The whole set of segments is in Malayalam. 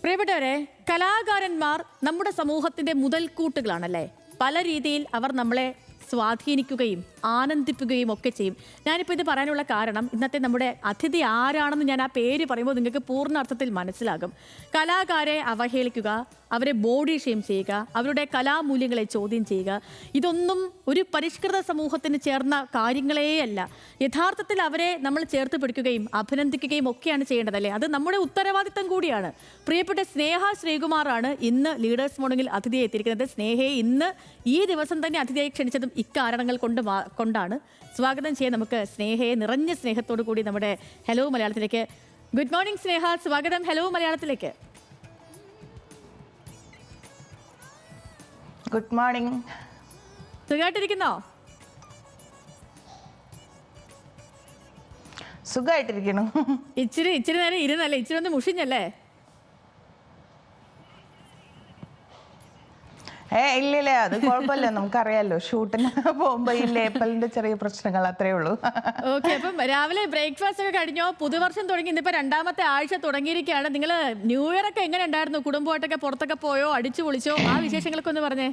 പ്രിയപ്പെട്ടവരെ കലാകാരന്മാർ നമ്മുടെ സമൂഹത്തിന്റെ മുതൽക്കൂട്ടുകളാണല്ലേ? പല രീതിയിൽ അവർ നമ്മളെ സ്വാധീനിക്കുകയും ആനന്ദിപ്പിക്കുകയും ഒക്കെ ചെയ്യും. ഞാനിപ്പോൾ ഇത് പറയാനുള്ള കാരണം ഇന്നത്തെ നമ്മുടെ അതിഥി ആരാണെന്ന് ഞാൻ ആ പേര് പറയുമ്പോൾ നിങ്ങൾക്ക് പൂർണ അർത്ഥത്തിൽ മനസ്സിലാകും. കലാകാരെ അവഹേളിക്കുക അവരെ ബോഡി ഷെയിം ചെയ്യുക അവരുടെ കലാമൂല്യങ്ങളെ ചോദ്യം ചെയ്യുക. ഇതൊന്നും ഒരു പരിഷ്കൃത സമൂഹത്തിന് ചേർന്ന കാര്യങ്ങളേയല്ല യഥാർത്ഥത്തിൽ അവരെ നമ്മൾ ചേർത്ത് പിടിക്കുകയും അഭിനന്ദിക്കുകയും ഒക്കെയാണ് ചെയ്യേണ്ടത് അല്ലേ? അത് നമ്മുടെ ഉത്തരവാദിത്തം കൂടിയാണ്. പ്രിയപ്പെട്ട സ്നേഹ ശ്രീകുമാറാണ് ഇന്ന് ലീഡേഴ്സ് മോർണിംഗിൽ അതിഥിയെ എത്തിയിരിക്കുന്നത്. സ്നേഹയെ ഇന്ന് ഈ ദിവസം തന്നെ അതിഥിയായി ക്ഷണിച്ചതും ഇക്കാരണങ്ങൾ കൊണ്ട് കൊണ്ടാണ് സ്വാഗതം ചെയ്യാൻ നമുക്ക് സ്നേഹയെ നിറഞ്ഞ സ്നേഹത്തോടു കൂടി നമ്മുടെ ഹലോ മലയാളത്തിലേക്ക്. Good morning Sneha. സ്വാഗതം ഹലോ മലയാളത്തിലേക്ക്. ഗുഡ് മോർണിംഗ് സുഖമായിട്ടിരിക്കുന്നോ? സുഖമായിട്ടിരിക്കണം ഇച്ചിരി ഇച്ചിരി നേരം ഇരുന്നല്ലേ? ഇച്ചിരി ഒന്ന് മുഷിഞ്ഞല്ലേ? ഏ ഇല്ലില്ല അത് കുഴപ്പമില്ല. നമുക്കറിയാലോ ഷൂട്ടിന് പോകുമ്പോ ഈ ലേപ്പലിന്റെ ചെറിയ പ്രശ്നങ്ങൾ അത്രേ ഉള്ളൂ. ഓക്കെ അപ്പം രാവിലെ ബ്രേക്ക്ഫാസ്റ്റ് ഒക്കെ കഴിഞ്ഞോ? പുതുവർഷം തുടങ്ങി ഇന്നിപ്പോ രണ്ടാമത്തെ ആഴ്ച തുടങ്ങിയിരിക്കുകയാണ്. നിങ്ങൾ ന്യൂ ഇയർ ഒക്കെ എങ്ങനെ ഉണ്ടായിരുന്നു? കുടുംബമായിട്ടൊക്കെ പുറത്തൊക്കെ പോയോ? അടിച്ചു പൊളിച്ചോ? ആ വിശേഷങ്ങൾക്കൊന്ന് പറഞ്ഞേ.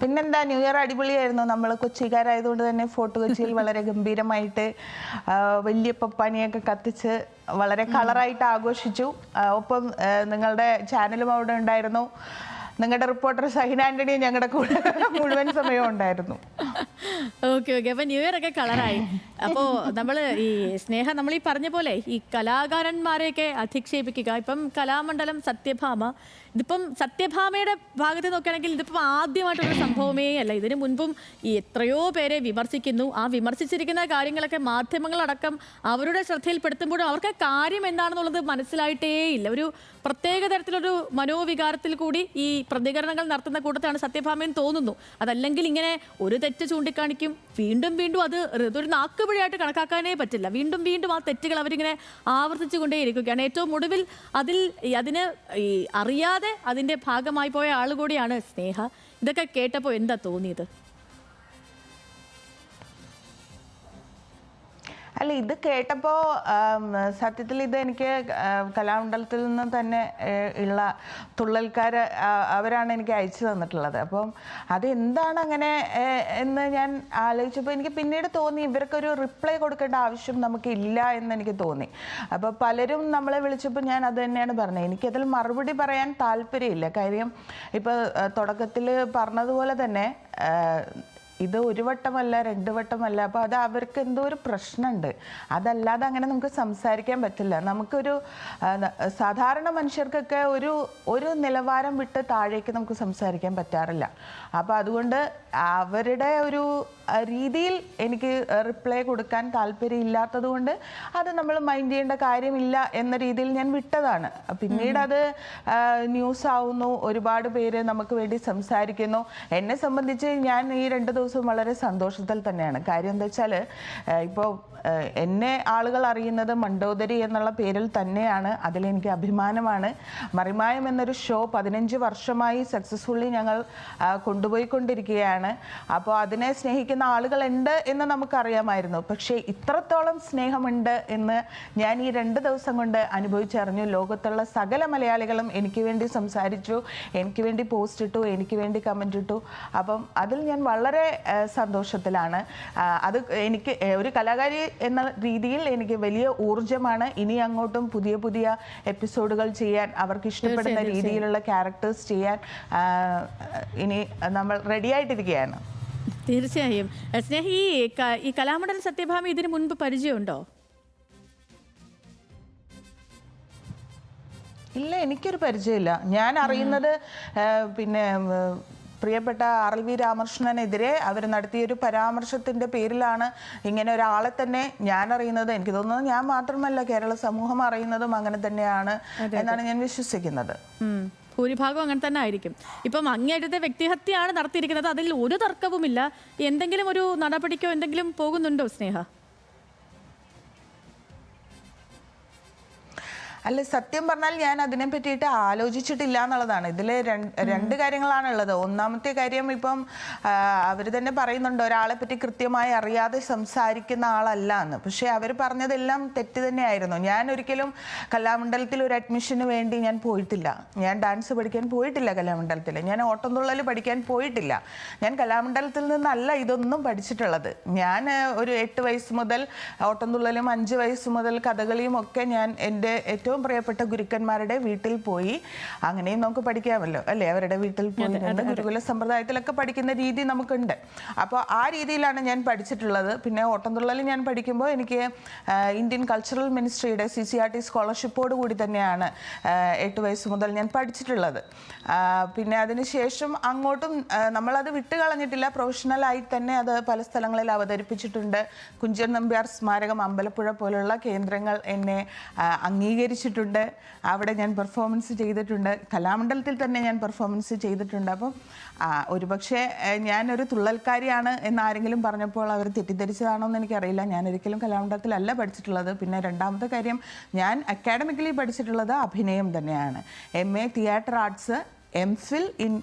പിന്നെന്താ ന്യൂ ഇയർ അടിപൊളിയായിരുന്നു. നമ്മൾ കൊച്ചിക്കാരായതുകൊണ്ട് തന്നെ ഫോർട്ട് കൊച്ചിയിൽ വളരെ ഗംഭീരമായിട്ട് വലിയ പപ്പാനിയൊക്കെ കത്തിച്ച് വളരെ കളറായിട്ട് ആഘോഷിച്ചു. ഒപ്പം നിങ്ങളുടെ ചാനലും അവിടെ ഉണ്ടായിരുന്നു. നിങ്ങളുടെ റിപ്പോർട്ടർ സഹിൻ ആന്റണി ഞങ്ങളുടെ കൂടെ മുഴുവൻ സമയവും ഉണ്ടായിരുന്നു. Okay okay. അപ്പൊ ന്യൂ ഇയർ ഒക്കെ കളറായി. അപ്പോ നമ്മൾ ഈ സ്നേഹ നമ്മൾ ഈ പറഞ്ഞ പോലെ ഈ കലാകാരന്മാരെയൊക്കെ അധിക്ഷേപിക്കുക. ഇപ്പം കലാമണ്ഡലം സത്യഭാമ ഇതിപ്പം സത്യഭാമയുടെ ഭാഗത്ത് നോക്കുകയാണെങ്കിൽ ഇതിപ്പം ആദ്യമായിട്ടൊരു സംഭവമേ അല്ല. ഇതിനു മുൻപും എത്രയോ പേരെ വിമർശിക്കുന്നു. ആ വിമർശിച്ചിരിക്കുന്ന കാര്യങ്ങളൊക്കെ മാധ്യമങ്ങളടക്കം അവരുടെ ശ്രദ്ധയിൽപ്പെടുത്തുമ്പോഴും അവർക്ക് കാര്യം എന്താണെന്നുള്ളത് മനസ്സിലായിട്ടേ ഇല്ല. ഒരു പ്രത്യേക തരത്തിലൊരു മനോവികാരത്തിൽ കൂടി ഈ പ്രതികരണങ്ങൾ നടത്തുന്ന കൂട്ടത്താണ് സത്യഭാമയെന്ന് തോന്നുന്നു. അതല്ലെങ്കിൽ ഇങ്ങനെ ഒരു തെറ്റ് ചൂണ്ടിക്കാണിക്കും. വീണ്ടും വീണ്ടും അത് ഒരു നാക്കുപിഴയായിട്ട് കണക്കാക്കാനേ പറ്റില്ല. വീണ്ടും വീണ്ടും ആ തെറ്റുകൾ അവരിങ്ങനെ ആവർത്തിച്ചു കൊണ്ടേയിരിക്കുകയാണ് ഏറ്റവും ഒടുവിൽ അതിൽ അതിന് ഈ അറിയാതെ അതിന്റെ ഭാഗമായി പോയ ആൾ കൂടിയാണ് സ്നേഹ. ഇതൊക്കെ കേട്ടപ്പോൾ എന്താ തോന്നിയത്? അല്ല ഇത് കേട്ടപ്പോൾ സത്യത്തിൽ ഇത് എനിക്ക് കലാമണ്ഡലത്തിൽ നിന്ന് തന്നെ ഉള്ള തുള്ളൽക്കാർ അവരാണ് എനിക്ക് അയച്ചു തന്നിട്ടുള്ളത്. അപ്പം അതെന്താണ് അങ്ങനെ എന്ന് ഞാൻ ആലോചിച്ചപ്പോൾ എനിക്ക് പിന്നീട് തോന്നി ഇവർക്കൊരു റിപ്ലൈ കൊടുക്കേണ്ട ആവശ്യം നമുക്കില്ല എന്ന് എനിക്ക് തോന്നി. അപ്പോൾ പലരും നമ്മളെ വിളിച്ചപ്പോൾ ഞാൻ അത് തന്നെയാണ് പറഞ്ഞത്. എനിക്കതിൽ മറുപടി പറയാൻ താല്പര്യമില്ല. കാര്യം ഇപ്പോൾ തുടക്കത്തിൽ പറഞ്ഞതുപോലെ തന്നെ ഇത് ഒരു വട്ടമല്ല രണ്ട് വട്ടമല്ല. അപ്പോൾ അത് അവർക്ക് എന്തോ ഒരു പ്രശ്നമുണ്ട് അതല്ലാതെ അങ്ങനെ നമുക്ക് സംസാരിക്കാൻ പറ്റില്ല. നമുക്കൊരു സാധാരണ മനുഷ്യർക്കൊക്കെ ഒരു ഒരു നിലവാരം വിട്ട് താഴേക്ക് നമുക്ക് സംസാരിക്കാൻ പറ്റാറില്ല. അപ്പോൾ അതുകൊണ്ട് അവരുടെ ഒരു രീതിയിൽ എനിക്ക് റിപ്ലൈ കൊടുക്കാൻ താല്പര്യമില്ലാത്തത് കൊണ്ട് അത് നമ്മൾ മൈൻഡ് ചെയ്യേണ്ട കാര്യമില്ല എന്ന രീതിയിൽ ഞാൻ വിട്ടതാണ്. പിന്നീട് അത് ന്യൂസ് ആവുന്നു ഒരുപാട് പേര് നമുക്ക് വേണ്ടി സംസാരിക്കുന്നു. എന്നെ സംബന്ധിച്ച് ഞാൻ ഈ രണ്ട് ദിവസം വളരെ സന്തോഷത്തിൽ തന്നെയാണ്. കാര്യം എന്താ വെച്ചാൽ ഇപ്പോൾ എന്നെ ആളുകൾ അറിയുന്നത് മണ്ടോദരി എന്നുള്ള പേരിൽ തന്നെയാണ്. അതിലെനിക്ക് അഭിമാനമാണ്. മറിമായം എന്നൊരു ഷോ പതിനഞ്ച് വർഷമായി സക്സസ്ഫുള്ളി ഞങ്ങൾ ആ, കൊണ്ടുപോയിക്കൊണ്ടിരിക്കുകയാണ് അപ്പോൾ അതിനെ സ്നേഹിക്കുന്ന ആളുകളുണ്ട് എന്ന് നമുക്കറിയാമായിരുന്നു. പക്ഷേ ഇത്രത്തോളം സ്നേഹമുണ്ട് എന്ന് ഞാൻ ഈ രണ്ട് ദിവസം കൊണ്ട് അനുഭവിച്ചറിഞ്ഞു. ലോകത്തുള്ള സകല മലയാളികളും എനിക്ക് വേണ്ടി സംസാരിച്ചു. എനിക്ക് വേണ്ടി പോസ്റ്റ് ഇട്ടു. എനിക്ക് വേണ്ടി കമന്റ് ഇട്ടു. അപ്പം അതിൽ ഞാൻ വളരെ സന്തോഷത്തിലാണ്. അത് എനിക്ക് ഒരു കലാകാരി എന്ന രീതിയിൽ എനിക്ക് വലിയ ഊർജമാണ് ഇനി അങ്ങോട്ടും പുതിയ പുതിയ എപ്പിസോഡുകൾ ചെയ്യാൻ അവർക്ക് ഇഷ്ടപ്പെടുന്ന രീതിയിലുള്ള ക്യാരക്ടേഴ്സ് ചെയ്യാൻ ഇനി നമ്മൾ റെഡി ആയിട്ടിരിക്കുകയാണ് തീർച്ചയായും. സ്നേഹി ഈ കലാമണ്ഡൽ സത്യഭാമി കലാമണ്ഡലം സത്യഭാമ ഇതിനു മുൻപ് പരിചയമുണ്ടോ? ഇല്ല എനിക്കൊരു പരിചയമില്ല. ഞാൻ അറിയുന്നത് പിന്നെ പ്രിയപ്പെട്ട ആർ എൽ വി രാമകൃഷ്ണനെതിരെ അവർ നടത്തിയൊരു പരാമർശത്തിന്റെ പരാമർശത്തിന്റെ പേരിലാണ് ഇങ്ങനെ ഒരാളെ തന്നെ ഞാൻ അറിയുന്നത്. എനിക്ക് തോന്നുന്നത് ഞാൻ മാത്രമല്ല കേരള സമൂഹം അറിയുന്നതും അങ്ങനെ തന്നെയാണ് എന്നാണ് ഞാൻ വിശ്വസിക്കുന്നത്. ഭൂരിഭാഗം അങ്ങനെ തന്നെ ആയിരിക്കും. ഇപ്പം അങ്ങേയറ്റത്തെ വ്യക്തിഹത്യയാണ് നടത്തിയിരിക്കുന്നത്. അതിൽ ഒരു തർക്കവുമില്ല. എന്തെങ്കിലും ഒരു നടപടിക്കോ എന്തെങ്കിലും പോകുന്നുണ്ടോ സ്നേഹ? അല്ല സത്യം പറഞ്ഞാൽ ഞാൻ അതിനെ പറ്റിയിട്ട് ആലോചിച്ചിട്ടില്ല എന്നുള്ളതാണ്. ഇതിൽ രണ്ട് കാര്യങ്ങളാണ് ഉള്ളത് ഒന്നാമത്തെ കാര്യം ഇപ്പം അവർ തന്നെ പറയുന്നുണ്ട് ഒരാളെ പറ്റി കൃത്യമായി അറിയാതെ സംസാരിക്കുന്ന ആളല്ല എന്ന്. പക്ഷേ അവർ പറഞ്ഞതെല്ലാം തെറ്റ് തന്നെയായിരുന്നു. ഞാൻ ഒരിക്കലും കലാമണ്ഡലത്തിൽ ഒരു അഡ്മിഷന് വേണ്ടി ഞാൻ പോയിട്ടില്ല. ഞാൻ ഡാൻസ് പഠിക്കാൻ പോയിട്ടില്ല കലാമണ്ഡലത്തിൽ. ഞാൻ ഓട്ടംതുള്ളൽ പഠിക്കാൻ പോയിട്ടില്ല. ഞാൻ കലാമണ്ഡലത്തിൽ നിന്നല്ല ഇതൊന്നും പഠിച്ചിട്ടുള്ളത്. ഞാൻ ഒരു എട്ട് വയസ്സ് മുതൽ ഓട്ടംതുള്ളലും അഞ്ച് വയസ്സ് മുതൽ കഥകളിയും ഒക്കെ ഞാൻ എന്റെ ഏറ്റവും പ്രിയപ്പെട്ട ഗുരുക്കന്മാരുടെ വീട്ടിൽ പോയി അങ്ങനെയും നമുക്ക് പഠിക്കാമല്ലോ അല്ലേ? അവരുടെ വീട്ടിൽ പോയി നിന്ന് ഗുരുകുല സമ്പ്രദായത്തിലൊക്കെ പഠിക്കുന്ന രീതി നമുക്കുണ്ട്. അപ്പോൾ ആ രീതിയിലാണ് ഞാൻ പഠിച്ചിട്ടുള്ളത്. പിന്നെ ഓട്ടംതുള്ളൽ ഞാൻ പഠിക്കുമ്പോൾ എനിക്ക് ഇന്ത്യൻ കൾച്ചറൽ മിനിസ്ട്രിയുടെ സി സി ആർ ടി സ്കോളർഷിപ്പോട് കൂടി തന്നെയാണ് എട്ട് വയസ്സ് മുതൽ ഞാൻ പഠിച്ചിട്ടുള്ളത്. പിന്നെ അതിനുശേഷം അങ്ങോട്ടും നമ്മളത് വിട്ട് കളഞ്ഞിട്ടില്ല പ്രൊഫഷണലായി തന്നെ അത് പല സ്ഥലങ്ങളിൽ അവതരിപ്പിച്ചിട്ടുണ്ട്. കുഞ്ചൻ നമ്പ്യാർ സ്മാരകം അമ്പലപ്പുഴ പോലുള്ള കേന്ദ്രങ്ങൾ എന്നെ ആഹ്, അംഗീകരിച്ചിട്ടുണ്ട് അവിടെ ഞാൻ പെർഫോമൻസ് ചെയ്തിട്ടുണ്ട്. കലാമണ്ഡലത്തിൽ തന്നെ ഞാൻ പെർഫോമൻസ് ചെയ്തിട്ടുണ്ട്. അപ്പം ഒരുപക്ഷെ ഞാനൊരു തുള്ളൽക്കാരിയാണ് എന്ന് ആരെങ്കിലും പറഞ്ഞപ്പോൾ അവർ തെറ്റിദ്ധരിച്ചതാണോ എന്ന് എനിക്കറിയില്ല. ഞാൻ ഒരിക്കലും കലാമണ്ഡലത്തിലല്ല പഠിച്ചിട്ടുള്ളത്. പിന്നെ രണ്ടാമത്തെ കാര്യം ഞാൻ അക്കാഡമിക്കലി പഠിച്ചിട്ടുള്ളത് അഭിനയം തന്നെയാണ്. M A theatre arts M Phil in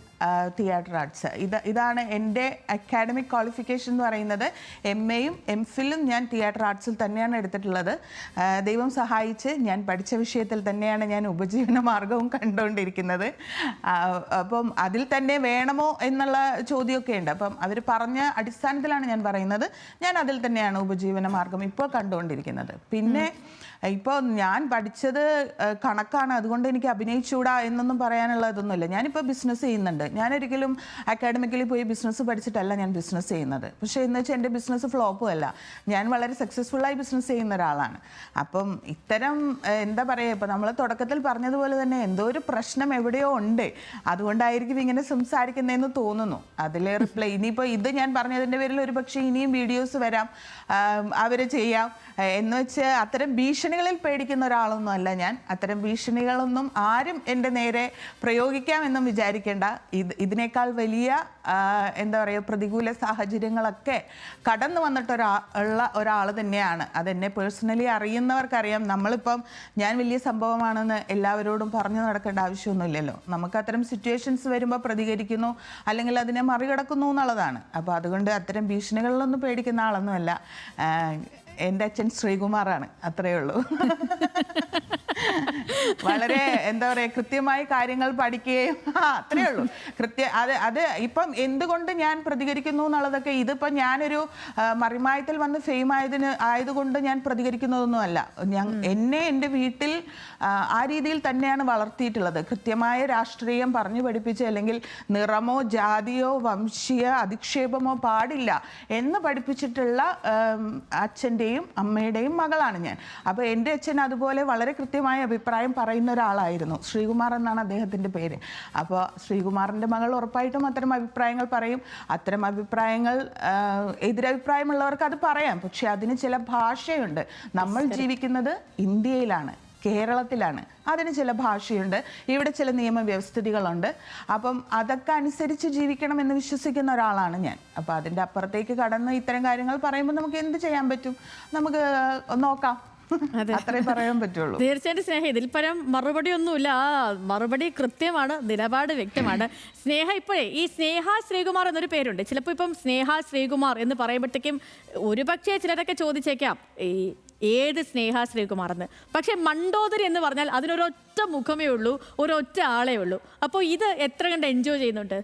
theatre arts ഇത് ഇതാണ് എന്റെ അക്കാഡമിക് ക്വാളിഫിക്കേഷൻ എന്ന് പറയുന്നത്. എം എയും എം ഫില്ലും ഞാൻ തിയേറ്റർ ആർട്സിൽ തന്നെയാണ് എടുത്തിട്ടുള്ളത്. ദൈവം സഹായിച്ച് ഞാൻ പഠിച്ച വിഷയത്തിൽ തന്നെയാണ് ഞാൻ ഉപജീവന മാർഗവും കണ്ടുകൊണ്ടിരിക്കുന്നത്. അപ്പം അതിൽ തന്നെ വേണമോ എന്നുള്ള ചോദ്യമൊക്കെ ഉണ്ട്. അപ്പം അവർ പറഞ്ഞ അടിസ്ഥാനത്തിലാണ് ഞാൻ പറയുന്നത്. ഞാൻ അതിൽ തന്നെയാണ് ഉപജീവന മാർഗം ഇപ്പോൾ കണ്ടുകൊണ്ടിരിക്കുന്നത്. പിന്നെ ഇപ്പോൾ ഞാൻ പഠിച്ചത് കണക്കാണ്. അതുകൊണ്ട് എനിക്ക് അഭിനയിച്ചൂടാ എന്നൊന്നും പറയാനുള്ള ഇതൊന്നുമില്ല. ഞാനിപ്പോൾ ബിസിനസ് ചെയ്യുന്നുണ്ട്. ഞാനൊരിക്കലും അക്കാഡമിക്കലി പോയി ബിസിനസ് പഠിച്ചിട്ടല്ല ഞാൻ ബിസിനസ് ചെയ്യുന്നത്. പക്ഷേ എന്ന് വെച്ചാൽ എന്റെ ബിസിനസ് ഫ്ലോപ്പും അല്ല. ഞാൻ വളരെ സക്സസ്ഫുള്ളായി ബിസിനസ് ചെയ്യുന്ന ഒരാളാണ്. അപ്പം ഇത്തരം എന്താ പറയുക ഇപ്പോൾ നമ്മൾ തുടക്കത്തിൽ പറഞ്ഞതുപോലെ തന്നെ എന്തോ ഒരു പ്രശ്നം എവിടെയോ ഉണ്ട്. അതുകൊണ്ടായിരിക്കും ഇങ്ങനെ സംസാരിക്കുന്നതെന്ന് തോന്നുന്നു. അതിൽ റിപ്ലൈ ഇനിയിപ്പോൾ ഇത് ഞാൻ പറഞ്ഞതിന്റെ പേരിൽ ഒരു പക്ഷേ ഇനിയും വീഡിയോസ് വരാം. അവർ ചെയ്യാം. എന്ന് വെച്ച് അത്തരം ഭീഷണികളിൽ പേടിക്കുന്ന ഒരാളൊന്നും അല്ല ഞാൻ. അത്തരം ഭീഷണികളൊന്നും ആരും എന്റെ നേരെ പ്രയോഗിക്കാമെന്നും വിചാരിക്കേണ്ട. ഇത് ഇതിനേക്കാൾ വലിയ എന്താ പറയുക പ്രതികൂല സാഹചര്യങ്ങളൊക്കെ കടന്നു വന്നിട്ട് ഒരാ ഉള്ള ഒരാൾ തന്നെയാണ്. അതെന്നെ പേഴ്സണലി അറിയുന്നവർക്കറിയാം. നമ്മളിപ്പം ഞാൻ വലിയ സംഭവമാണെന്ന് എല്ലാവരോടും പറഞ്ഞു നടക്കേണ്ട ആവശ്യമൊന്നുമില്ലല്ലോ. നമുക്ക് അത്തരം സിറ്റുവേഷൻസ് വരുമ്പോൾ പ്രതികരിക്കുന്നു അല്ലെങ്കിൽ അതിനെ മറികടക്കുന്നു എന്നുള്ളതാണ്. അപ്പോൾ അതുകൊണ്ട് അത്തരം ഭീഷണികളിലൊന്നും പേടിക്കുന്ന ആളൊന്നുമല്ല. എന്റെ അച്ഛൻ ശ്രീകുമാറാണ്. അത്രയേ ഉള്ളൂ. വളരെ എന്താ പറയുക കൃത്യമായി കാര്യങ്ങൾ പഠിക്കുകയും അത്രയേ ഉള്ളൂ. കൃത്യ അത് അത് ഇപ്പം എന്തുകൊണ്ട് ഞാൻ പ്രതികരിക്കുന്നു എന്നുള്ളതൊക്കെ ഇതിപ്പം ഞാനൊരു മറിമായത്തിൽ വന്ന് ഫെയിം ആയതിന് ആയതുകൊണ്ട് ഞാൻ പ്രതികരിക്കുന്നതൊന്നുമല്ല ഞാൻ എന്നെ എന്റെ വീട്ടിൽ ആ, രീതിയിൽ തന്നെയാണ് വളർത്തിയിട്ടുള്ളത്. കൃത്യമായ രാഷ്ട്രീയം പറഞ്ഞു പഠിപ്പിച്ച് അല്ലെങ്കിൽ നിറമോ ജാതിയോ വംശീയ അധിക്ഷേപമോ പാടില്ല എന്ന് പഠിപ്പിച്ചിട്ടുള്ള അച്ഛന്റെയും അമ്മയുടെയും മകളാണ് ഞാൻ. അപ്പോൾ എന്റെ അച്ഛൻ അതുപോലെ വളരെ കൃത്യമായ അഭിപ്രായം പറയുന്ന ഒരാളായിരുന്നു. ശ്രീകുമാർ എന്നാണ് അദ്ദേഹത്തിന്റെ പേര്. അപ്പോൾ ശ്രീകുമാറിന്റെ മകൾ ഉറപ്പായിട്ടും അത്തരം അഭിപ്രായങ്ങൾ പറയും. അത്തരം അഭിപ്രായങ്ങൾ എതിരഭിപ്രായമുള്ളവർക്ക് അത് പറയാം. പക്ഷേ അതിന് ചില ഭാഷയുണ്ട്. നമ്മൾ ജീവിക്കുന്നത് ഇന്ത്യയിലാണ് കേരളത്തിലാണ്. അതിന് ചില ഭാഷയുണ്ട്. ഇവിടെ ചില നിയമവ്യവസ്ഥിതികളുണ്ട്. അപ്പം അതൊക്കെ അനുസരിച്ച് ജീവിക്കണം എന്ന് വിശ്വസിക്കുന്ന ഒരാളാണ് ഞാൻ. അപ്പോൾ അതിന്റെ അപ്പുറത്തേക്ക് കടന്ന് ഇത്തരം കാര്യങ്ങൾ പറയുമ്പോൾ നമുക്ക് എന്ത് ചെയ്യാൻ പറ്റും? നമുക്ക് നോക്കാം. അത്രേ പറയാൻ പറ്റുള്ളൂ. തീർച്ചയായിട്ടും സ്നേഹ ഇതിൽ പരം മറുപടി ഒന്നുമില്ല ആ മറുപടി കൃത്യമാണ് നിലപാട് വ്യക്തമാണ്. സ്നേഹ ഇപ്പോഴേ ഈ സ്നേഹ ശ്രീകുമാർ എന്നൊരു പേരുണ്ട്. ചിലപ്പോൾ ഇപ്പം സ്നേഹ ശ്രീകുമാർ എന്ന് പറയുമ്പോഴത്തേക്കും ഒരുപക്ഷെ ചിലരൊക്കെ ചോദിച്ചേക്കാം ഈ ഏത് സ്നേഹ ശ്രീകുമാർ എന്ന് പക്ഷെ മണ്ടോദരി എന്ന് പറഞ്ഞാൽ അതിനൊരൊറ്റ മുഖമേ ഉള്ളൂ ഒരൊറ്റ ആളേ ഉള്ളൂ. അപ്പോൾ ഇത് എത്ര കണ്ട് എൻജോയ് ചെയ്യുന്നുണ്ട്?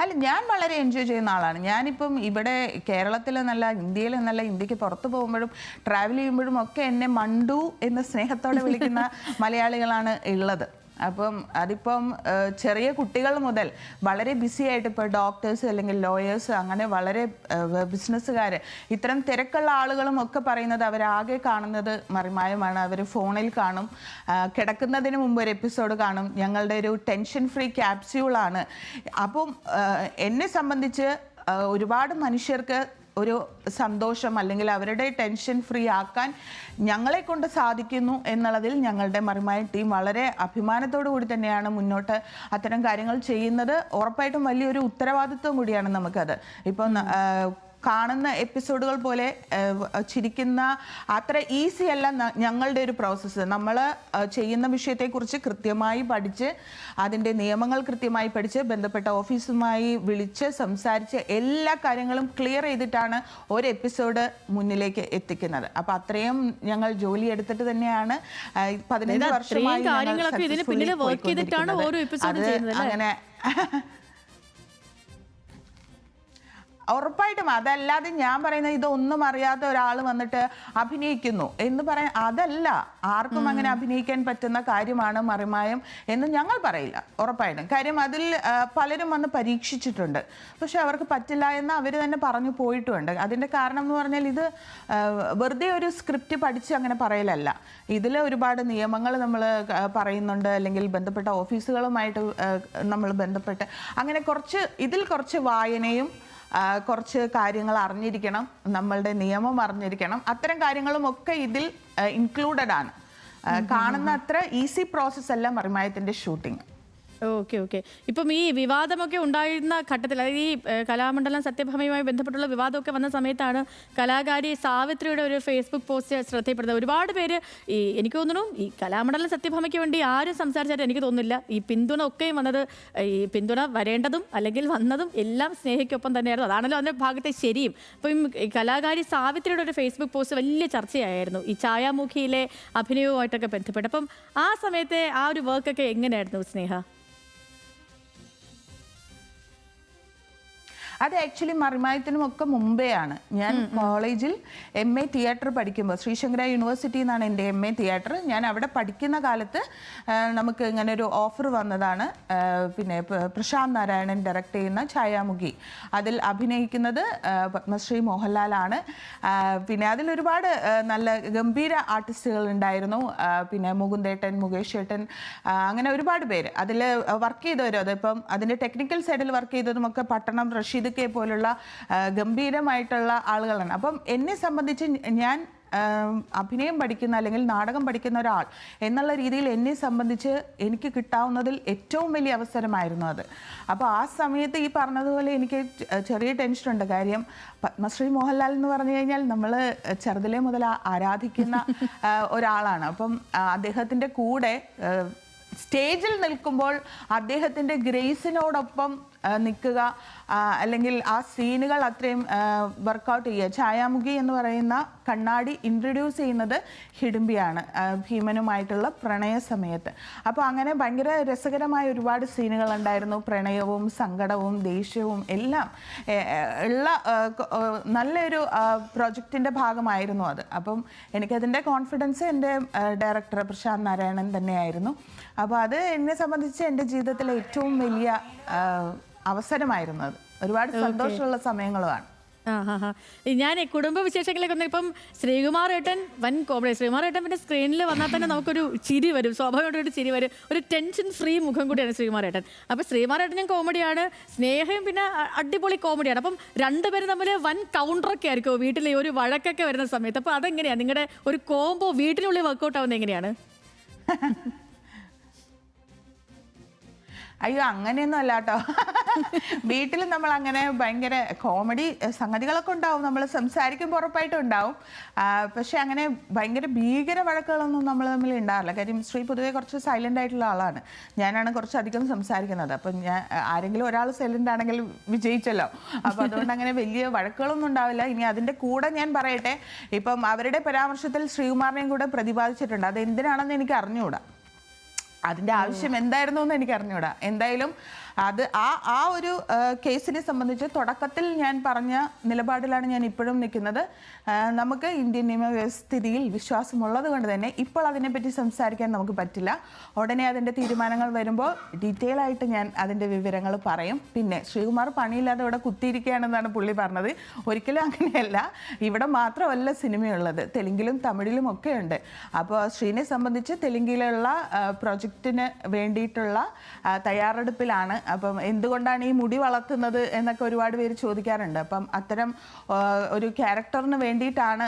അല്ല ഞാൻ വളരെ എൻജോയ് ചെയ്യുന്ന ആളാണ്. ഞാനിപ്പം ഇവിടെ കേരളത്തിൽ നല്ല ഇന്ത്യയിൽ നല്ല ഇന്ത്യയ്ക്ക് പുറത്ത് പോകുമ്പോഴും ട്രാവൽ ചെയ്യുമ്പോഴും ഒക്കെ എന്നെ മണ്ടു എന്ന് സ്നേഹത്തോടെ വിളിക്കുന്ന മലയാളികളാണ് ഉള്ളത്. അപ്പം അതിപ്പം ചെറിയ കുട്ടികൾ മുതൽ വളരെ ബിസി ആയിട്ട് ഇപ്പോൾ ഡോക്ടേഴ്സ് അല്ലെങ്കിൽ ലോയേഴ്സ് അങ്ങനെ വളരെ ബിസിനസ്സുകാർ ഇത്തരം തിരക്കുള്ള ആളുകളും ഒക്കെ പറയുന്നത് അവരാകെ കാണുന്നത് മറിമായമാണ്. അവർ ഫോണിൽ കാണും. കിടക്കുന്നതിന് മുമ്പ് ഒരു എപ്പിസോഡ് കാണും. ഞങ്ങളുടെ ഒരു ടെൻഷൻ ഫ്രീ ക്യാപ്സ്യൂളാണ് അപ്പം എന്നെ സംബന്ധിച്ച് ഒരുപാട് മനുഷ്യർക്ക് ഒരു സന്തോഷം അല്ലെങ്കിൽ അവരുടെ ടെൻഷൻ ഫ്രീ ആക്കാൻ ഞങ്ങളെ കൊണ്ട് സാധിക്കുന്നു എന്നുള്ളതിൽ ഞങ്ങളുടെ മറിമായ ടീം വളരെ അഭിമാനത്തോടു കൂടി തന്നെയാണ് മുന്നോട്ട് അത്തരം കാര്യങ്ങൾ ചെയ്യുന്നത്. ഉറപ്പായിട്ടും വലിയൊരു ഉത്തരവാദിത്വം കൂടിയാണ് നമുക്കത്. ഇപ്പം കാണുന്ന എപ്പിസോഡുകൾ പോലെ ചിരിക്കുന്ന അത്ര ഈസി അല്ല ഞങ്ങളുടെ ഒരു പ്രോസസ്സ് നമ്മൾ ചെയ്യുന്ന വിഷയത്തെക്കുറിച്ച് കൃത്യമായി പഠിച്ച് അതിന്റെ നിയമങ്ങൾ കൃത്യമായി പഠിച്ച് ബന്ധപ്പെട്ട ഓഫീസുമായി വിളിച്ച് സംസാരിച്ച് എല്ലാ കാര്യങ്ങളും ക്ലിയർ ചെയ്തിട്ടാണ് ഒരു എപ്പിസോഡ് മുന്നിലേക്ക് എത്തിക്കുന്നത്. അപ്പോൾ അത്രയും ഞങ്ങൾ ജോലി എടുത്തിട്ട് തന്നെയാണ് പതിനഞ്ച് വർഷമായി അത്രയും ഉറപ്പായിട്ടും. അതല്ലാതെ ഞാൻ പറയുന്നത് ഇതൊന്നും അറിയാത്ത ഒരാൾ വന്നിട്ട് അഭിനയിക്കുന്നു എന്ന് പറയാൻ അതല്ല. ആർക്കും അങ്ങനെ അഭിനയിക്കാൻ പറ്റുന്ന കാര്യമാണ് മറിമായം എന്ന് ഞങ്ങൾ പറയില്ല. ഉറപ്പായിട്ടും. കാര്യം അതിൽ പലരും വന്ന് പരീക്ഷിച്ചിട്ടുണ്ട്. പക്ഷെ അവർക്ക് പറ്റില്ല എന്ന് അവർ തന്നെ പറഞ്ഞു പോയിട്ടുണ്ട്. അതിന്റെ കാരണം എന്ന് പറഞ്ഞാൽ ഇത് വെറുതെ ഒരു സ്ക്രിപ്റ്റ് പഠിച്ച് അങ്ങനെ പറയലല്ല. ഇതിൽ ഒരുപാട് നിയമങ്ങൾ നമ്മൾ പറയുന്നുണ്ട്. അല്ലെങ്കിൽ ബന്ധപ്പെട്ട ഓഫീസുകളുമായിട്ട് നമ്മൾ ബന്ധപ്പെട്ട്. അങ്ങനെ കുറച്ച് ഇതിൽ കുറച്ച് വായനയും കുറച്ച് കാര്യങ്ങൾ അറിഞ്ഞിരിക്കണം നമ്മളുടെ നിയമം അറിഞ്ഞിരിക്കണം. അത്തരം കാര്യങ്ങളും ഒക്കെ ഇതിൽ ഇൻക്ലൂഡഡ് ആണ്. കാണുന്ന അത്ര ഈസി പ്രോസസ്സല്ല മറിമായത്തിന്റെ ഷൂട്ടിംഗ് ഓക്കെ ഓക്കെ. ഇപ്പം ഈ വിവാദമൊക്കെ ഉണ്ടായിരുന്ന ഘട്ടത്തിൽ അതായത് ഈ കലാമണ്ഡലം സത്യഭാമയുമായി ബന്ധപ്പെട്ടുള്ള വിവാദമൊക്കെ വന്ന സമയത്താണ് കലാകാരി സാവിത്രിയുടെ ഒരു ഫേസ്ബുക്ക് പോസ്റ്റ് ശ്രദ്ധയപ്പെടുന്നത് ഒരുപാട് പേര് ഈ എനിക്ക് തോന്നുന്നു ഈ കലാമണ്ഡലം സത്യഭാമയ്ക്ക് വേണ്ടി ആരും സംസാരിച്ചായിട്ട് എനിക്ക് തോന്നുന്നില്ല. ഈ പിന്തുണ ഒക്കെയും വന്നത് ഈ പിന്തുണ വരേണ്ടതും അല്ലെങ്കിൽ വന്നതും എല്ലാം സ്നേഹയ്ക്കൊപ്പം തന്നെയായിരുന്നു. അതാണല്ലോ അതിന്റെ ഭാഗത്തെ ശരിയും. അപ്പം ഈ കലാകാരി സാവിത്രിയുടെ ഒരു ഫേസ്ബുക്ക് പോസ്റ്റ് വലിയ ചർച്ചയായിരുന്നു. ഈ ഛായാമുഖിയിലെ അഭിനയവുമായിട്ടൊക്കെ ബന്ധപ്പെട്ട്. അപ്പം ആ സമയത്തെ ആ ഒരു വർക്കൊക്കെ എങ്ങനെയായിരുന്നു സ്നേഹ? അത് ആക്ച്വലി മറിമായത്തിനും ഒക്കെ മുമ്പേ ആണ്. ഞാൻ കോളേജിൽ എം എ തിയേറ്റർ പഠിക്കുമ്പോൾ ശ്രീശങ്കര യൂണിവേഴ്സിറ്റി എന്നാണ് എന്റെ എം എ തിയേറ്റർ ഞാൻ അവിടെ പഠിക്കുന്ന കാലത്ത് നമുക്ക് ഇങ്ങനെ ഒരു ഓഫർ വന്നതാണ്. പിന്നെ പ്രശാന്ത് നാരായണൻ ഡയറക്റ്റ് ചെയ്യുന്ന ഛായാമുഖി. അതിൽ അഭിനയിക്കുന്നത് പത്മശ്രീ മോഹൻലാലാണ്. പിന്നെ അതിൽ ഒരുപാട് നല്ല ഗംഭീര ആർട്ടിസ്റ്റുകൾ ഉണ്ടായിരുന്നു. പിന്നെ മുകുന്ദേട്ടൻ മുകേഷ് ഏട്ടൻ അങ്ങനെ ഒരുപാട് പേര്. അതിൽ വർക്ക് ചെയ്തവരും അതിപ്പം അതിന്റെ ടെക്നിക്കൽ സൈഡിൽ വർക്ക് ചെയ്തതുമൊക്കെ പട്ടണം റഷീദ് കെ പോലുള്ള ഗംഭീരമായിട്ടുള്ള ആളുകളാണ്. അപ്പം എന്നെ സംബന്ധിച്ച് ഞാൻ അഭിനയം പഠിക്കുന്ന അല്ലെങ്കിൽ നാടകം പഠിക്കുന്ന ഒരാൾ എന്നുള്ള രീതിയിൽ എന്നെ സംബന്ധിച്ച് എനിക്ക് കിട്ടാവുന്നതിൽ ഏറ്റവും വലിയ അവസരമായിരുന്നു അത്. അപ്പോൾ ആ സമയത്ത് ഈ പറഞ്ഞതുപോലെ എനിക്ക് ചെറിയ ടെൻഷനുണ്ട് കാര്യം പത്മശ്രീ മോഹൻലാൽ എന്ന് പറഞ്ഞു കഴിഞ്ഞാൽ നമ്മൾ ചെറുതിലെ മുതൽ ആരാധിക്കുന്ന ഒരാളാണ്. അപ്പം അദ്ദേഹത്തിന്റെ കൂടെ സ്റ്റേജിൽ നിൽക്കുമ്പോൾ അദ്ദേഹത്തിന്റെ ഗ്രേസിനോടൊപ്പം നിൽക്കുക. അല്ലെങ്കിൽ ആ സീനുകൾ അത്രയും വർക്കൗട്ട് ചെയ്യുക. ഛായാമുഖി എന്ന് പറയുന്ന കണ്ണാടി ഇൻട്രൊഡ്യൂസ് ചെയ്യുന്നത് ഹിഡുംബിയാണ് ഭീമനുമായിട്ടുള്ള പ്രണയ സമയത്ത്. അപ്പോൾ അങ്ങനെ ഭയങ്കര രസകരമായ ഒരുപാട് സീനുകൾ ഉണ്ടായിരുന്നു. പ്രണയവും സങ്കടവും ദേഷ്യവും എല്ലാം ഉള്ള നല്ലൊരു പ്രൊജക്റ്റിന്റെ ഭാഗമായിരുന്നു അത്. അപ്പം എനിക്കതിന്റെ കോൺഫിഡൻസ് എന്റെ ഡയറക്ടർ പ്രശാന്ത് നാരായണൻ തന്നെയായിരുന്നു. അപ്പോൾ അത് എന്നെ സംബന്ധിച്ച് എന്റെ ജീവിതത്തിലെ ഏറ്റവും വലിയ അവസരമായിരുന്നു അത് ഒരുപാട് സന്തോഷമുള്ള സമയങ്ങളുമാണ്. ഞാൻ കുടുംബ വിശേഷങ്ങളിലേക്ക് വന്ന ഇപ്പം ശ്രീകുമാർ ഏട്ടൻ വൻ കോമഡി ശ്രീകുമാർ ഏട്ടൻ പിന്നെ സ്ക്രീനിൽ വന്നാൽ തന്നെ നമുക്കൊരു ചിരി വരും. സ്വാഭാവികമായിട്ട് ഒരു ചിരി വരും. ഒരു ടെൻഷൻ ഫ്രീ മുഖം കൂടിയാണ് ശ്രീകുമാർ ഏട്ടൻ. അപ്പോൾ ശ്രീകുമാർ ഏട്ടനും കോമഡിയാണ് സ്നേഹയും പിന്നെ അടിപൊളി കോമഡിയാണ് അപ്പം രണ്ടുപേരും തമ്മിൽ വൻ കൗണ്ടറൊക്കെ ആയിരിക്കും വീട്ടിലെ ഒരു വഴക്കൊക്കെ വരുന്ന സമയത്ത്. അപ്പോൾ അതെങ്ങനെയാണ് നിങ്ങളുടെ ഒരു കോംബോ വീട്ടിനുള്ളിൽ വർക്കൗട്ട് ആവുന്നത് എങ്ങനെയാണ്? അയ്യോ അങ്ങനെയൊന്നും അല്ല കേട്ടോ വീട്ടിൽ നമ്മൾ അങ്ങനെ ഭയങ്കര കോമഡി സംഗതികളൊക്കെ ഉണ്ടാവും. നമ്മൾ സംസാരിക്കുമ്പോൾ ഉറപ്പായിട്ടും ഉണ്ടാവും. പക്ഷേ അങ്ങനെ ഭയങ്കര ഭീകര വഴക്കുകളൊന്നും നമ്മൾ തമ്മിൽ ഉണ്ടാവില്ല. കാര്യം ശ്രീ പൊതുവെ കുറച്ച് സൈലന്റ് ആയിട്ടുള്ള ആളാണ്. ഞാനാണ് കുറച്ചധികം സംസാരിക്കുന്നത്. അപ്പം ഞാൻ ആരെങ്കിലും ഒരാൾ സൈലന്റ് ആണെങ്കിൽ വിജയിച്ചല്ലോ. അപ്പോൾ അതുകൊണ്ട് അങ്ങനെ വലിയ വഴക്കുകളൊന്നും ഉണ്ടാവില്ല. ഇനി അതിന്റെ കൂടെ ഞാൻ പറയട്ടെ. ഇപ്പം അവരുടെ പരാമർശത്തിൽ ശ്രീകുമാറിനെയും കൂടെ പ്രതിപാദിച്ചിട്ടുണ്ട്. അത് എന്തിനാണെന്ന് എനിക്ക് അറിഞ്ഞുകൂടാ. അതിന്റെ ആവശ്യം എന്തായിരുന്നു എന്ന് എനിക്ക് അറിഞ്ഞൂടാ എന്തായാലും അത് ആ ആ ഒരു കേസിനെ സംബന്ധിച്ച് തുടക്കത്തിൽ ഞാൻ പറഞ്ഞ നിലപാടിലാണ് ഞാൻ ഇപ്പോഴും നിൽക്കുന്നത്. നമുക്ക് ഇന്ത്യൻ നിയമവ്യവസ്ഥിതിയിൽ വിശ്വാസമുള്ളത് കൊണ്ട് തന്നെ ഇപ്പോൾ അതിനെപ്പറ്റി സംസാരിക്കാൻ നമുക്ക് പറ്റില്ല. ഉടനെ അതിന്റെ തീരുമാനങ്ങൾ വരുമ്പോൾ ഡീറ്റെയിൽ ആയിട്ട് ഞാൻ അതിന്റെ വിവരങ്ങൾ പറയും. പിന്നെ ശ്രീകുമാർ പണിയില്ലാതെ ഇവിടെ കുത്തിയിരിക്കുകയാണെന്നാണ് പുള്ളി പറഞ്ഞത്. ഒരിക്കലും അങ്ങനെയല്ല. ഇവിടെ മാത്രമല്ല സിനിമയുള്ളത്. തെലുങ്കിലും തമിഴിലും ഒക്കെ ഉണ്ട്. അപ്പോൾ ശ്രീനെ സംബന്ധിച്ച് തെലുങ്കിലുള്ള പ്രൊജക്റ്റിന് വേണ്ടിയിട്ടുള്ള തയ്യാറെടുപ്പിലാണ് അപ്പം എന്തുകൊണ്ടാണ് ഈ മുടി വളർത്തുന്നത് എന്നൊക്കെ ഒരുപാട് പേര് ചോദിക്കാറുണ്ട്. അപ്പം അത്തരം ഒരു ക്യാരക്ടറിന് വേണ്ടിയിട്ടാണ്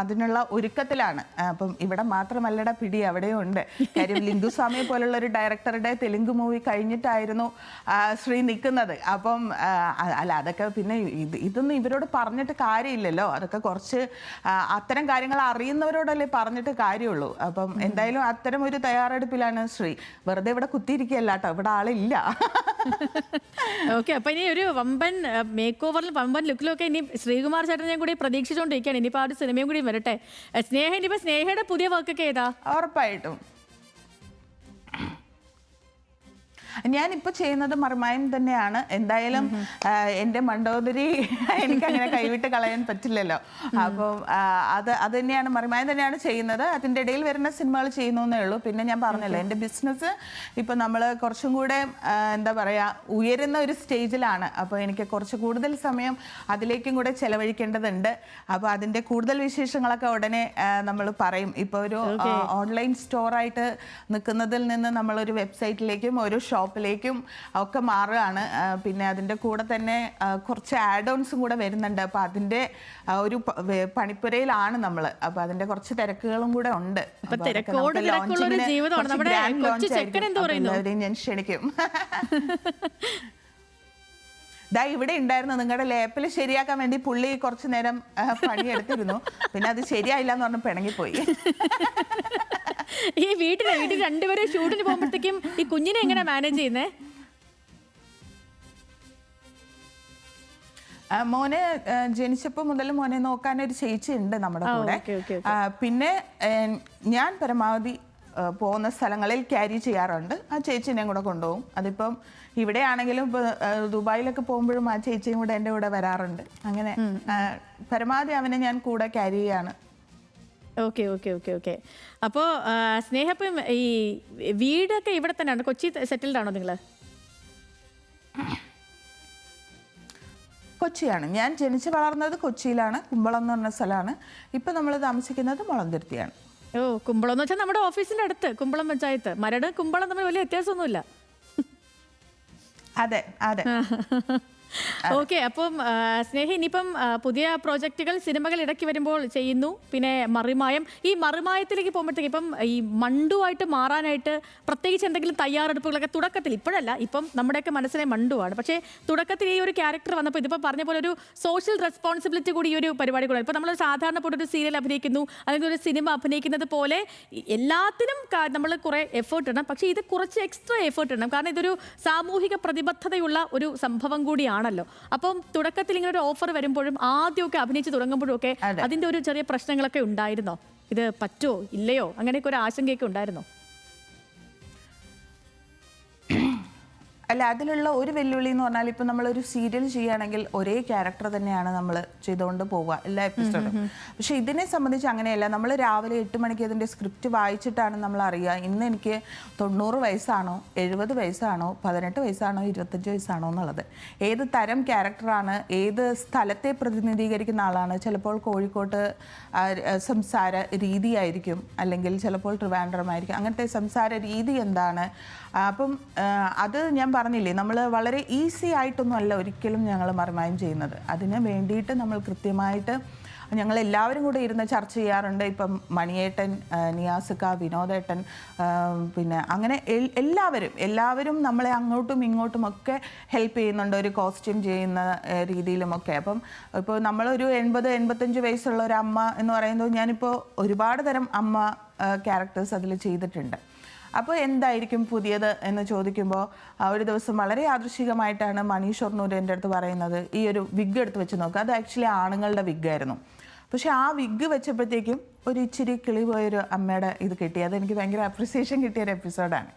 അതിനുള്ള ഒരുക്കത്തിലാണ്. അപ്പം ഇവിടെ മാത്രമല്ലട പിടി അവിടെയും ഉണ്ട്. കാര്യം ലിംഗുസ്വാമിയെ പോലുള്ള ഒരു ഡയറക്ടറുടെ തെലുങ്ക് മൂവി കഴിഞ്ഞിട്ടായിരുന്നു ശ്രീ നിൽക്കുന്നത്. അപ്പം അല്ല അതൊക്കെ പിന്നെ ഇത് ഇതൊന്നും ഇവരോട് പറഞ്ഞിട്ട് കാര്യമില്ലല്ലോ. അതൊക്കെ കുറച്ച് അത്തരം കാര്യങ്ങൾ അറിയുന്നവരോടല്ലേ പറഞ്ഞിട്ട് കാര്യമുള്ളൂ. അപ്പം എന്തായാലും അത്തരം ഒരു തയ്യാറെടുപ്പിലാണ് ശ്രീ. വെറുതെ ഇവിടെ കുത്തിയിരിക്കുകയല്ല കേട്ടോ ഇവിടെ ആളില്ല. ഓക്കെ അപ്പൊ ഇനി ഒരു വമ്പൻ മേക്ക് ഓവറിൽ വമ്പൻ ലുക്കിലും ഒക്കെ ഇനി ശ്രീകുമാർ ചേട്ടനെയും കൂടി പ്രതീക്ഷിച്ചുകൊണ്ടിരിക്കുകയാണ് ഇനിയിപ്പോ ആ ഒരു സിനിമയും കൂടി വരട്ടെ. സ്നേഹ ഇനിയിപ്പോ സ്നേഹയുടെ പുതിയ വർക്കൊക്കെ ഏതാ? ഉറപ്പായിട്ടും. ഞാനിപ്പോൾ ചെയ്യുന്നത് മർമായം തന്നെയാണ്. എന്തായാലും എന്റെ മണ്ടോദരി എനിക്ക് അങ്ങനെ കൈവിട്ട് കളയാൻ പറ്റില്ലല്ലോ. അപ്പോൾ അത് അത് തന്നെയാണ് മറിമായം തന്നെയാണ് ചെയ്യുന്നത്. അതിന്റെ ഇടയിൽ വരുന്ന സിനിമകൾ ചെയ്യുന്നു എന്നേ ഉള്ളൂ. പിന്നെ ഞാൻ പറഞ്ഞല്ലോ എന്റെ ബിസിനസ് ഇപ്പം നമ്മൾ കുറച്ചും കൂടെ എന്താ പറയുക ഉയരുന്ന ഒരു സ്റ്റേജിലാണ്. അപ്പോൾ എനിക്ക് കുറച്ച് കൂടുതൽ സമയം അതിലേക്കും കൂടെ ചെലവഴിക്കേണ്ടതുണ്ട്. അപ്പോൾ അതിന്റെ കൂടുതൽ വിശേഷങ്ങളൊക്കെ ഉടനെ നമ്മൾ പറയും. ഇപ്പോൾ ഒരു ഓൺലൈൻ സ്റ്റോറായിട്ട് നിൽക്കുന്നതിൽ നിന്ന് നമ്മളൊരു വെബ്സൈറ്റിലേക്കും ഒരു ഷോപ്പിലേക്കും ഒക്കെ മാറുകയാണ്. പിന്നെ അതിന്റെ കൂടെ തന്നെ കുറച്ച് ആഡ് ഓൺസും കൂടെ വരുന്നുണ്ട്. അപ്പോൾ അതിന്റെ ഒരു പണിപ്പുരയിലാണ് നമ്മൾ അപ്പോൾ അതിന്റെ കുറച്ച് തിരക്കുകളും കൂടെ ഉണ്ട്. ഞാൻ ക്ഷണിക്കും. ദാ ഇവിടെ ഉണ്ടായിരുന്നു. നിങ്ങളുടെ ലേപ്പിൽ ശരിയാക്കാൻ വേണ്ടി പുള്ളി കുറച്ചു നേരം പണിയെടുത്തിരുന്നു. പിന്നെ അത് ശരിയായില്ല എന്ന് പറഞ്ഞ് പിണങ്ങിപ്പോയി. ഈ വീട്ടിലെ വീട്ടിൽ രണ്ടുപേരും ഷൂട്ടിന് പോകുമ്പോഴത്തേക്കും ഈ കുഞ്ഞിനെ എങ്ങനെ മാനേജ് ചെയ്യുന്നേ? മോനെ ജനിച്ചപ്പോൾ മുതൽ മോനെ നോക്കാൻ ഒരു ചേച്ചി ഉണ്ട് നമ്മുടെ കൂടെ. പിന്നെ ഞാൻ പരമാവധി പോകുന്ന സ്ഥലങ്ങളിൽ ക്യാരി ചെയ്യാറുണ്ട്. ആ ചേച്ചിനെ കൂടെ കൊണ്ടുപോകും. അതിപ്പം ഇവിടെയാണെങ്കിലും ഇപ്പോൾ ദുബായിലൊക്കെ പോകുമ്പോഴും ആ ചേച്ചിയും കൂടെ എന്റെ കൂടെ വരാറുണ്ട്. അങ്ങനെ പരമാവധി അവനെ ഞാൻ കൂടെ ക്യാരി ചെയ്യാണ്. Okay okay okay okay. അപ്പോൾ സ്നേഹ ഇപ്പം ഈ വീടൊക്കെ ഇവിടെ തന്നെയാണ്? കൊച്ചി സെറ്റിൽഡ് ആണോ നിങ്ങൾ കൊച്ചിയാണ്. ഞാൻ ജനിച്ചു വളർന്നത് കൊച്ചിയിലാണ് കുമ്പളം എന്ന് പറഞ്ഞ സ്ഥലമാണ്. ഇപ്പം നമ്മൾ താമസിക്കുന്നത് മുളന്തിരുത്തിയാണ്. ഓ കുമ്പളം എന്ന് വെച്ചാൽ നമ്മുടെ ഓഫീസിന്റെ അടുത്ത് കുമ്പളം പഞ്ചായത്ത്. മരട് കുമ്പളം തമ്മിൽ വലിയ വ്യത്യാസമൊന്നുമില്ല. അതെ അതെ. ഓക്കെ അപ്പം സ്നേഹി ഇനിയിപ്പം പുതിയ പ്രോജക്റ്റുകൾ സിനിമകൾ ഇടയ്ക്ക് വരുമ്പോൾ ചെയ്യുന്നു. പിന്നെ മറിമായം. ഈ മറിമായത്തിലേക്ക് പോകുമ്പോഴത്തേക്ക് ഇപ്പം ഈ മണ്ടുവായിട്ട് മാറാനായിട്ട് പ്രത്യേകിച്ച് എന്തെങ്കിലും തയ്യാറെടുപ്പുകളൊക്കെ തുടക്കത്തിൽ ഇപ്പോഴല്ല ഇപ്പം നമ്മുടെയൊക്കെ മനസ്സിലെ മണ്ടുവാണ്. പക്ഷേ തുടക്കത്തിൽ ഈ ഒരു ക്യാരക്ടർ വന്നപ്പോൾ ഇതിപ്പോൾ പറഞ്ഞ പോലെ ഒരു സോഷ്യൽ റെസ്പോൺസിബിലിറ്റി കൂടി ഈ ഒരു പരിപാടി കൂടെ. ഇപ്പോൾ നമ്മൾ സാധാരണ പോലെ ഒരു സീരിയൽ അഭിനയിക്കുന്നു അല്ലെങ്കിൽ ഒരു സിനിമ അഭിനയിക്കുന്നത് പോലെ എല്ലാത്തിനും നമ്മൾ കുറേ എഫേർട്ട് ഇടണം. പക്ഷേ ഇത് കുറച്ച് എക്സ്ട്രാ എഫേർട്ട് ഇടണം. കാരണം ഇതൊരു സാമൂഹിക പ്രതിബദ്ധതയുള്ള ഒരു സംഭവം കൂടിയാണല്ലോ അപ്പം തുടക്കത്തിൽ ഇങ്ങനെ ഒരു ഓഫർ വരുമ്പോഴും ആദ്യമൊക്കെ അഭിനയിച്ച് തുടങ്ങുമ്പോഴും ഒക്കെ അതെ. അതിന്റെ ഒരു ചെറിയ പ്രശ്നങ്ങളൊക്കെ ഉണ്ടായിരുന്നോ? ഇത് പറ്റുമോ ഇല്ലയോ? അങ്ങനെയൊക്കെ ഒരു ആശങ്കയൊക്കെ ഉണ്ടായിരുന്നോ? അല്ല അതിലുള്ള ഒരു വെല്ലുവിളി എന്ന് പറഞ്ഞാൽ ഇപ്പം നമ്മളൊരു സീരിയൽ ചെയ്യുകയാണെങ്കിൽ ഒരേ ക്യാരക്ടർ തന്നെയാണ് നമ്മൾ ചെയ്തുകൊണ്ട് പോവുക എല്ലാ എപ്പിസോഡും പക്ഷെ ഇതിനെ സംബന്ധിച്ച് അങ്ങനെയല്ല. നമ്മൾ രാവിലെ എട്ട് മണിക്ക് അതിന്റെ സ്ക്രിപ്റ്റ് വായിച്ചിട്ടാണ് നമ്മൾ അറിയുക. ഇന്ന് എനിക്ക് തൊണ്ണൂറ് വയസ്സാണോ എഴുപത് വയസ്സാണോ പതിനെട്ട് വയസ്സാണോ ഇരുപത്തഞ്ച് വയസ്സാണോ എന്നുള്ളത്. ഏത് തരം ക്യാരക്ടറാണ് ഏത് സ്ഥലത്തെ പ്രതിനിധീകരിക്കുന്ന ആളാണ് ചിലപ്പോൾ കോഴിക്കോട്ട് സംസാര രീതി സംസാര രീതിയായിരിക്കും അല്ലെങ്കിൽ ചിലപ്പോൾ ട്രിവാൻഡ്രം ആയിരിക്കും അങ്ങനത്തെ സംസാര രീതി എന്താണ്? അപ്പം അത് ഞാൻ പറഞ്ഞില്ലേ നമ്മൾ വളരെ ഈസി ആയിട്ടൊന്നും അല്ല ഒരിക്കലും ഞങ്ങൾ മറുമായും ചെയ്യുന്നത്. അതിന് വേണ്ടിയിട്ട് നമ്മൾ കൃത്യമായിട്ട് ഞങ്ങൾ എല്ലാവരും കൂടെ ഇരുന്ന് ചർച്ച ചെയ്യാറുണ്ട്. ഇപ്പം മണിയേട്ടൻ നിയാസുക്ക വിനോദേട്ടൻ പിന്നെ അങ്ങനെ എല്ലാവരും എല്ലാവരും നമ്മളെ അങ്ങോട്ടും ഇങ്ങോട്ടും ഒക്കെ ഹെൽപ്പ് ചെയ്യുന്നുണ്ട്. ഒരു കോസ്റ്റ്യൂം ചെയ്യുന്ന രീതിയിലുമൊക്കെ അപ്പം ഇപ്പോൾ നമ്മളൊരു എൺപത് എൺപത്തഞ്ച് വയസ്സുള്ള ഒരു അമ്മ എന്ന് പറയുന്നത് ഞാനിപ്പോൾ ഒരുപാട് തരം അമ്മ ക്യാരക്ടേഴ്സ് അതിൽ ചെയ്തിട്ടുണ്ട്. അപ്പോൾ എന്തായിരിക്കും പുതിയത് എന്ന് ചോദിക്കുമ്പോൾ ഒരു ദിവസം വളരെ യാദൃശികമായിട്ടാണ് മണി ഷൊർണൂർ എന്റെ അടുത്ത് പറയുന്നത്. ഈ ഒരു വിഗ് എടുത്ത് വെച്ച് നോക്കുക അത് ആക്ച്വലി ആണുങ്ങളുടെ വിഗ്ഗായിരുന്നു പക്ഷേ ആ വിഗ് വെച്ചപ്പോഴത്തേക്കും ഒരു ഇച്ചിരി കിളി പോയൊരു അമ്മയുടെ ഇത് കിട്ടി. അതെനിക്ക് ഭയങ്കര അപ്രിസിയേഷൻ കിട്ടിയ ഒരു എപ്പിസോഡാണ്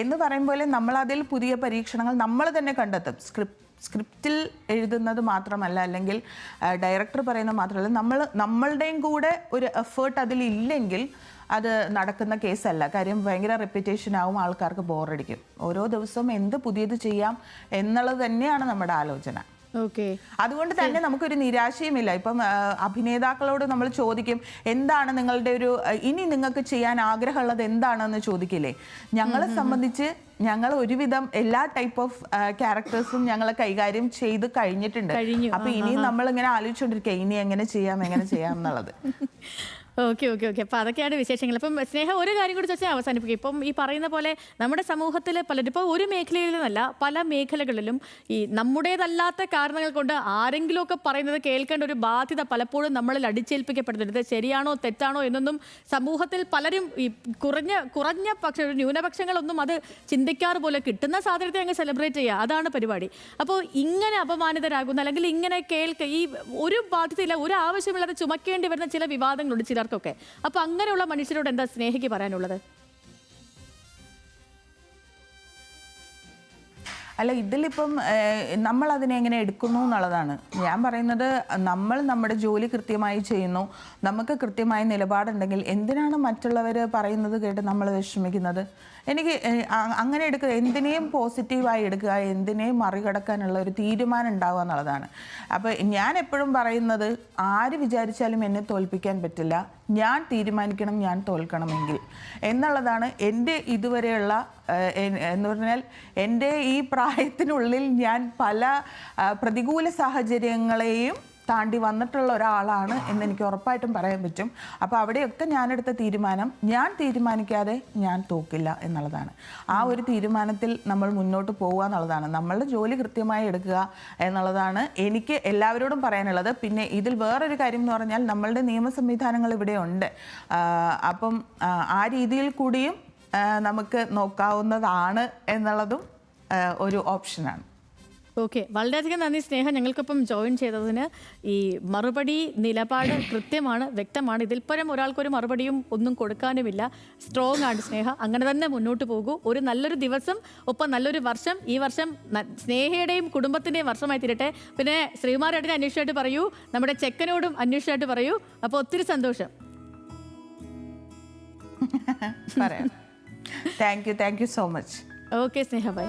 എന്ന് പറയും പോലെ അതിൽ പുതിയ പരീക്ഷണങ്ങൾ നമ്മൾ തന്നെ കണ്ടെത്തും. സ്ക്രിപ്റ്റ് സ്ക്രിപ്റ്റിൽ എഴുതുന്നത് മാത്രമല്ല അല്ലെങ്കിൽ ഡയറക്ടർ പറയുന്നത് മാത്രമല്ല നമ്മൾ നമ്മളുടെയും കൂടെ ഒരു എഫേർട്ട് അതിലില്ലെങ്കിൽ അത് നടക്കുന്ന കേസല്ല. കാര്യം ഭയങ്കര റെപ്യൂട്ടേഷൻ ആവും ആൾക്കാർക്ക് ബോറടിക്കും ഓരോ ദിവസവും എന്ത് പുതിയത് ചെയ്യാം എന്നുള്ളത് തന്നെയാണ് നമ്മുടെ ആലോചന. ഓക്കെ. അതുകൊണ്ട് തന്നെ നമുക്കൊരു നിരാശയുമില്ല. ഇപ്പം അഭിനേതാക്കളോട് നമ്മൾ ചോദിക്കും എന്താണ് നിങ്ങളുടെ ഒരു ഇനി നിങ്ങൾക്ക് ചെയ്യാൻ ആഗ്രഹമുള്ളത് എന്താണെന്ന് ചോദിക്കില്ലേ? ഞങ്ങളെ സംബന്ധിച്ച് ഞങ്ങൾ ഒരുവിധം എല്ലാ ടൈപ്പ് ഓഫ് ക്യാരക്ടേഴ്സും ഞങ്ങൾ കൈകാര്യം ചെയ്ത് കഴിഞ്ഞിട്ടുണ്ട്. കഴിഞ്ഞു. അപ്പൊ ഇനിയും നമ്മൾ ഇങ്ങനെ ആലോചിച്ചുകൊണ്ടിരിക്കുക ഇനി എങ്ങനെ ചെയ്യാം എങ്ങനെ ചെയ്യാം എന്നുള്ളത്. Okay okay okay. അപ്പോൾ അതൊക്കെയാണ് വിശേഷങ്ങൾ. അപ്പം സ്നേഹം ഒരു കാര്യം കൂടി ചോദിച്ചാൽ അവസാനിപ്പിക്കും. ഇപ്പം ഈ പറയുന്ന പോലെ നമ്മുടെ സമൂഹത്തിൽ പലരും ഇപ്പോൾ ഒരു മേഖലയിൽ നിന്നല്ല പല മേഖലകളിലും ഈ നമ്മുടേതല്ലാത്ത കാരണങ്ങൾ കൊണ്ട് ആരെങ്കിലുമൊക്കെ പറയുന്നത് കേൾക്കേണ്ട ഒരു ബാധ്യത പലപ്പോഴും നമ്മളിൽ അടിച്ചേൽപ്പിക്കപ്പെടുന്നുണ്ട്. ഇത് ശരിയാണോ തെറ്റാണോ എന്നൊന്നും സമൂഹത്തിൽ പലരും ഈ കുറഞ്ഞ കുറഞ്ഞ പക്ഷ ന്യൂനപക്ഷങ്ങളൊന്നും അത് ചിന്തിക്കാറ് പോലെ കിട്ടുന്ന സാധനത്തെ അങ്ങ് സെലിബ്രേറ്റ് ചെയ്യുക. അതാണ് പരിപാടി. അപ്പോൾ ഇങ്ങനെ അപമാനിതരാകുന്ന അല്ലെങ്കിൽ ഇങ്ങനെ കേൾക്കുക ഈ ഒരു ബാധ്യതയില്ല ഒരു ആവശ്യമില്ലാതെ ചുമക്കേണ്ടി വരുന്ന ചില വിവാദങ്ങളുണ്ട് ചിലർക്കൊക്കെ അപ്പോൾ അങ്ങനെയുള്ള മനുഷ്യരോട് എന്താ സ്നേഹിക്ക് പറയാനുള്ളത്? അല്ല ഇതിലിപ്പം നമ്മൾ അതിനെ എങ്ങനെ എടുക്കുന്നു എന്നുള്ളതാണ്. ഞാൻ പറയുന്നത് നമ്മൾ നമ്മുടെ ജോലി കൃത്യമായി ചെയ്യുന്നു. നമുക്ക് കൃത്യമായ നിലപാടുണ്ടെങ്കിൽ എന്തിനാണ് മറ്റുള്ളവർ പറയുന്നത് കേട്ട് നമ്മൾ വിഷമിക്കുന്നത്? എനിക്ക് അങ്ങനെ എടുക്കുക എന്തിനേയും പോസിറ്റീവായി എടുക്കുക എന്തിനേയും മറികടക്കാനുള്ള ഒരു തീരുമാനം ഉണ്ടാവുക എന്നുള്ളതാണ്. അപ്പോൾ ഞാൻ എപ്പോഴും പറയുന്നത് ആര് വിചാരിച്ചാലും എന്നെ തോൽപ്പിക്കാൻ പറ്റില്ല. ഞാൻ തീരുമാനിക്കണം ഞാൻ തോൽക്കണമെങ്കിൽ. എന്നുള്ളതാണ് എന്റെ ഇതുവരെയുള്ള എന്ന് പറഞ്ഞാൽ എന്റെ ഈ പ്രായത്തിനുള്ളിൽ ഞാൻ പല പ്രതികൂല സാഹചര്യങ്ങളെയും താണ്ടി വന്നിട്ടുള്ള ഒരാളാണ് എന്ന് എനിക്ക് ഉറപ്പായിട്ടും പറയാൻ പറ്റും. അപ്പോൾ അവിടെയൊക്കെ ഞാനെടുത്ത തീരുമാനം ഞാൻ തീരുമാനിക്കാതെ ഞാൻ തോക്കില്ല എന്നുള്ളതാണ്. ആ ഒരു തീരുമാനത്തിൽ നമ്മൾ മുന്നോട്ട് പോവുക എന്നുള്ളതാണ്. നമ്മളുടെ ജോലി കൃത്യമായി എടുക്കുക എന്നുള്ളതാണ് എനിക്ക് എല്ലാവരോടും പറയാനുള്ളത്. പിന്നെ ഇതിൽ വേറൊരു കാര്യം എന്ന് പറഞ്ഞാൽ നമ്മളുടെ നിയമ സംവിധാനങ്ങൾ ഇവിടെ ഉണ്ട്. അപ്പം ആ രീതിയിൽ കൂടിയും നമുക്ക് നോക്കാവുന്നതാണ് എന്നുള്ളതും ഒരു ഓപ്ഷനാണ്. ഓക്കെ വളരെയധികം നന്ദി സ്നേഹം ഞങ്ങൾക്കൊപ്പം ജോയിൻ ചെയ്തതിന്. ഈ മറുപടി നിലപാട് കൃത്യമാണ് വ്യക്തമാണ്. ഇതിൽ പരം ഒരാൾക്കൊരു മറുപടിയും ഒന്നും കൊടുക്കാനുമില്ല. സ്ട്രോങ് ആണ് സ്നേഹ. അങ്ങനെ തന്നെ മുന്നോട്ട് പോകൂ. ഒരു നല്ലൊരു ദിവസം ഒപ്പം നല്ലൊരു വർഷം. ഈ വർഷം സ്നേഹയുടെയും കുടുംബത്തിന്റെയും വർഷമായി തീരട്ടെ. പിന്നെ ശ്രീമാരായിട്ട് അന്വേഷിച്ചായിട്ട് പറയൂ. നമ്മുടെ ചെക്കനോടും അന്വേഷിച്ചായിട്ട് പറയൂ. അപ്പോൾ ഒത്തിരി സന്തോഷം. പറയാം. Thank you thank you so much okay Sneha bye